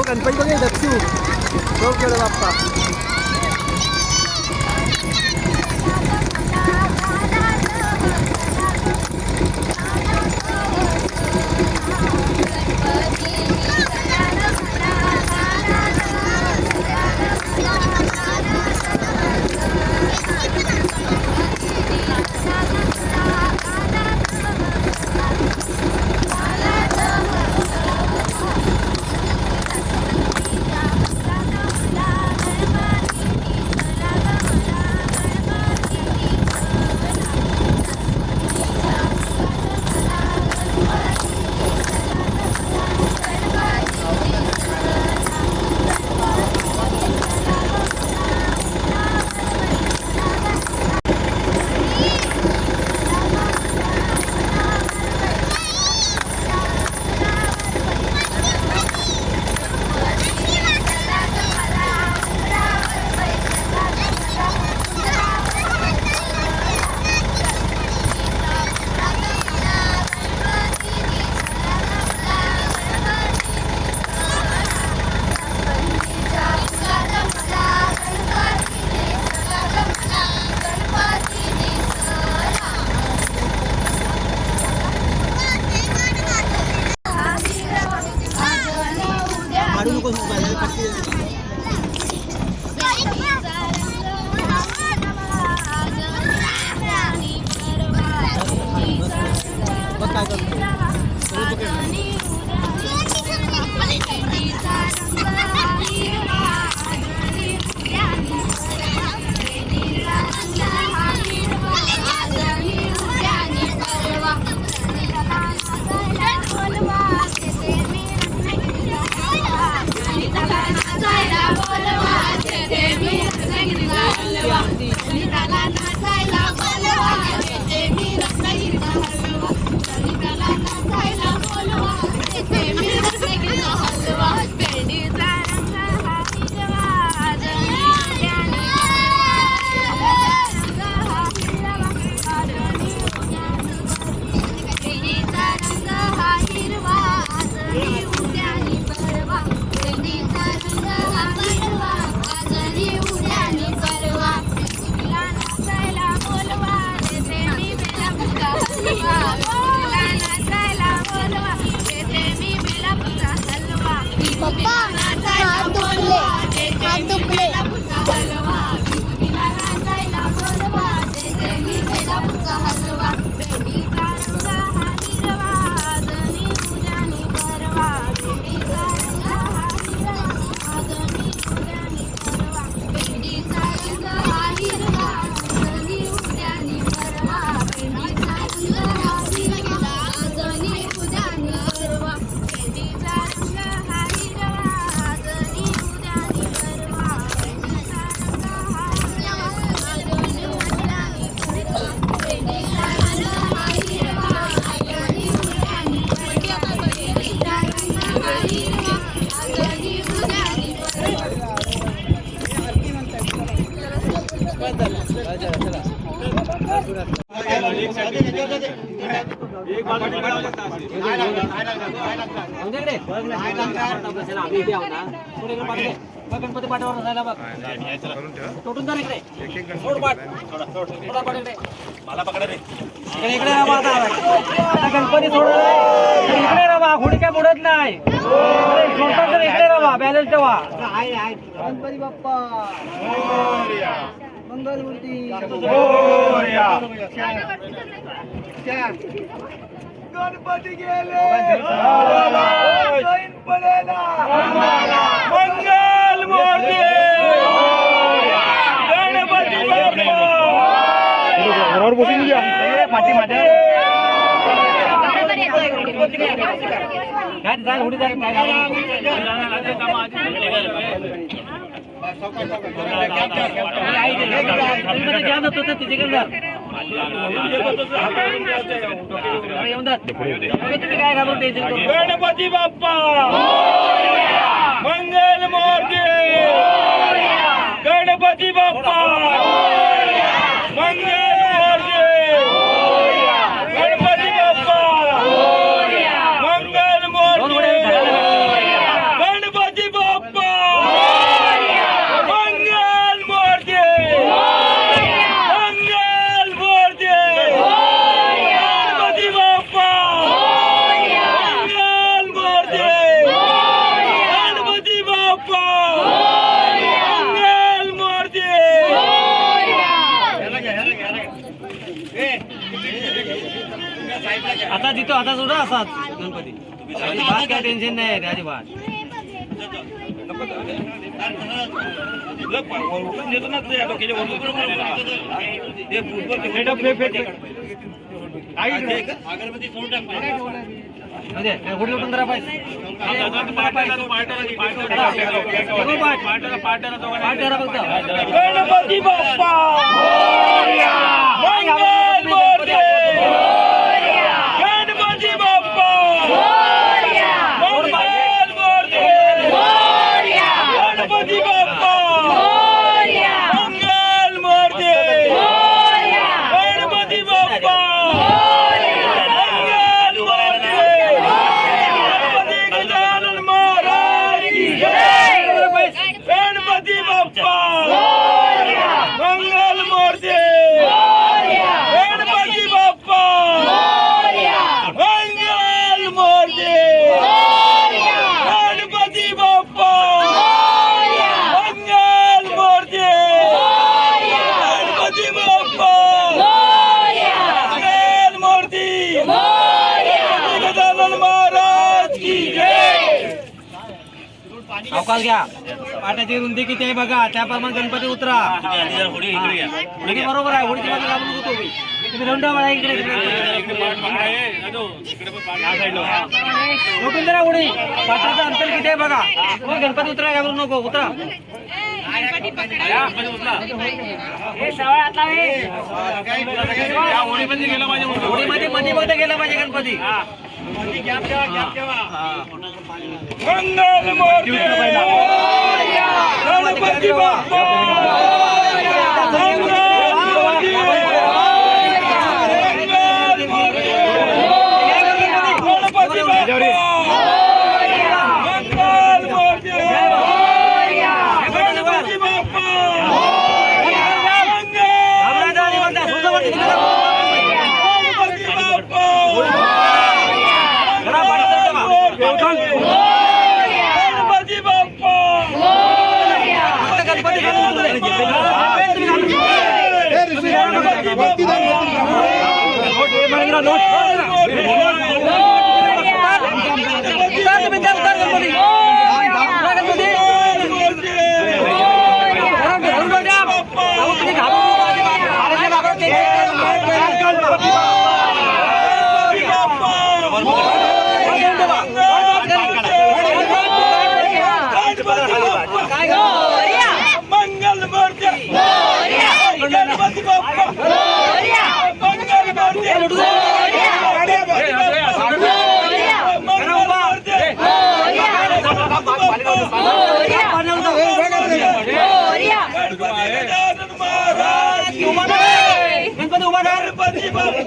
गणपती बघे दक्षू तो केलं बाप्पा. सगळं पकड. गणपती पाठावर नसायला बघ तोडून जा इकडे सोड पाठ सोडा पाठ इकडे इकडे इकडे राहा आता आता गणपती सोड इकडे राहा घोडी काय बुडत नाही सोडतात तर इकडे राहा बॅलन्स ठेवा गणपती बाप्पा मंगलमूर्ती गणपती गेले मंगल मूर्ती गणपती पाठी माझ्या काय जाय उडी जाय गणपती बाप्पा! मंगल मूर्ती गणपती बाप्पा! आता सोडा असाच गणपती. अजिबात काय टेन्शन नाही रे अजिबात. म्हणजे काय गुढी उठून जरा पाहिजे. गणपती बाप्पा! गणपती बाप्पा मंगल मूर्ती गणपती बाप्पा मंगल मूर्ती गणपती बाप्पा मंगल मूर्ती गणपती गजानन महाराज की जय गणपती बाप्पा मंगल मूर्ती गणपती बाप्पा मंगल मूर्ती गणपती बाप्पा मंगल मूर्ती गणपती बाप्पा मंगल मूर्ती गणपती गजानन महाराज की जय अवकाश घ्या. पाट्याची रुंदी किती आहे बघा. त्याप्रमाणे गणपती उतरा. बरोबर आहे. होडीची बाजू लागून होतो तुम्ही. दोन आहे इकडे उठून जरा होडी. पाटाचं अंतर किती आहे बघा. गणपती उतरा घाबरू नको. उतरा. होडीमध्ये मध्ये मध्ये गेला पाहिजे गणपती. गणपती बाप्पा मंगल मूर्ती मंगल मूर्ती गणपती बाप्पा मंगल मूर्ती गणपती बाप्पा गणपती बाप्पा गणपती बाप्पा मंगल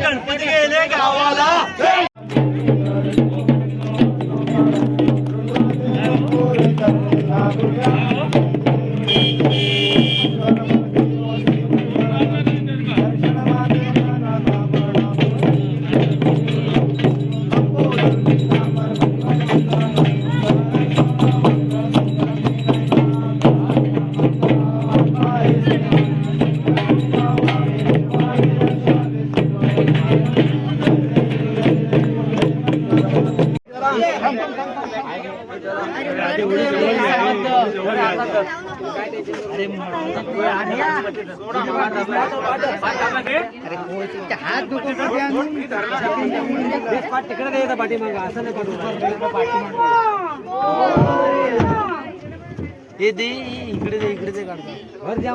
गणपती हात दुखत तिकडे द्यायचा पाठी मग असं नाही इकडे दे इकडे दे काढतो भर द्या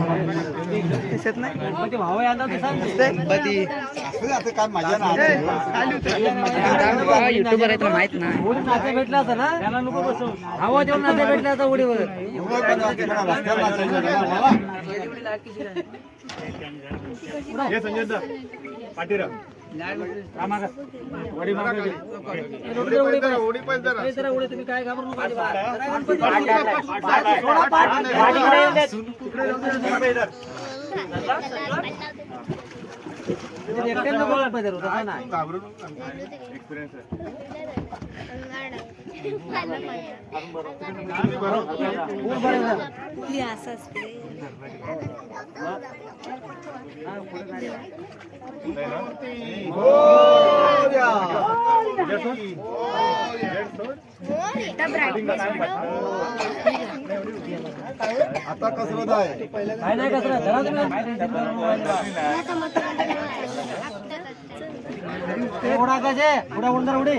दिसत नाही. गणपती भाव आहे आता माझ्या सांगते युट्यूबर आहे माहीत नाही उडी नाते भेटला असं ना त्याला नको बसव भावा देऊन नाते भेटला असं उडीवर पाहिजे. जरा उडी तुम्ही काय घाबरू नका अजिबात. आता कसरत आहे काय नाही कसरत तुम्ही उडा कसे उडा उडणार उडी.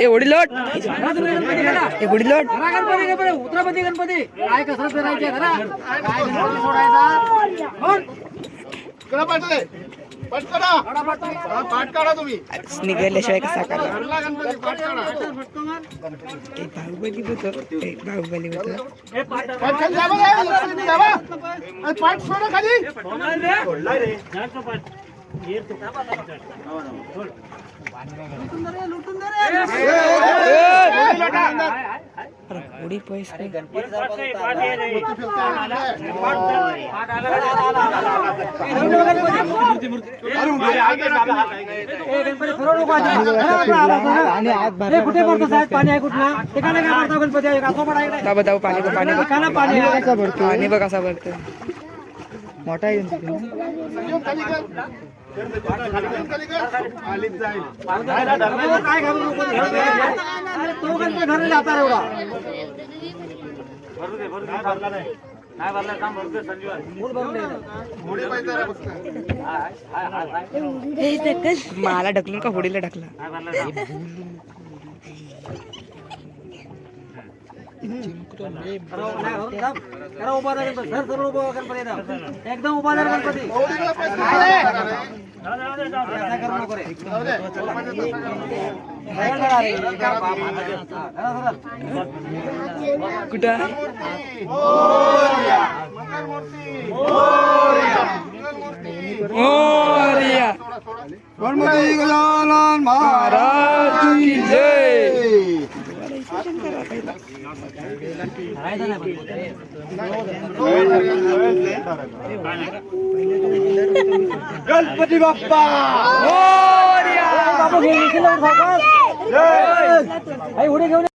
ए, लोट धरा तुम्ही गणपती. ए लोट. उतरापती गणपती. काय कसरत करायची धरा काय गणपती सोडायचा? निघाल्याशिवाय कसा बाहुबली होतो बाहुबली होतो ए, पाठ- ओढी पैस. ए, कुठे पडतो साहेब पाणी आहे कुठला ठिकाणी काय पडतो गणपती आहे दाबा दाबा पाणी पाणी. ठिकाणं पाणी आहे. पाणी बघ कसा भरतो मोठा आहे काय घालू नको. अरे, तो गणपती धरलेला आता एवढा मूळ भरून दे. मला ढकलून का होडीला ढकला नाही. एकदम. एकदम उभा राहा गणपती असं करू नको रे. सरळ धरा रे. हा, धरा सरळ. कुठं मोरया गणपती गजानन महाराज की जय धरायचं नाही पण. गणपती बाप्पा? आई, उडी घेऊन.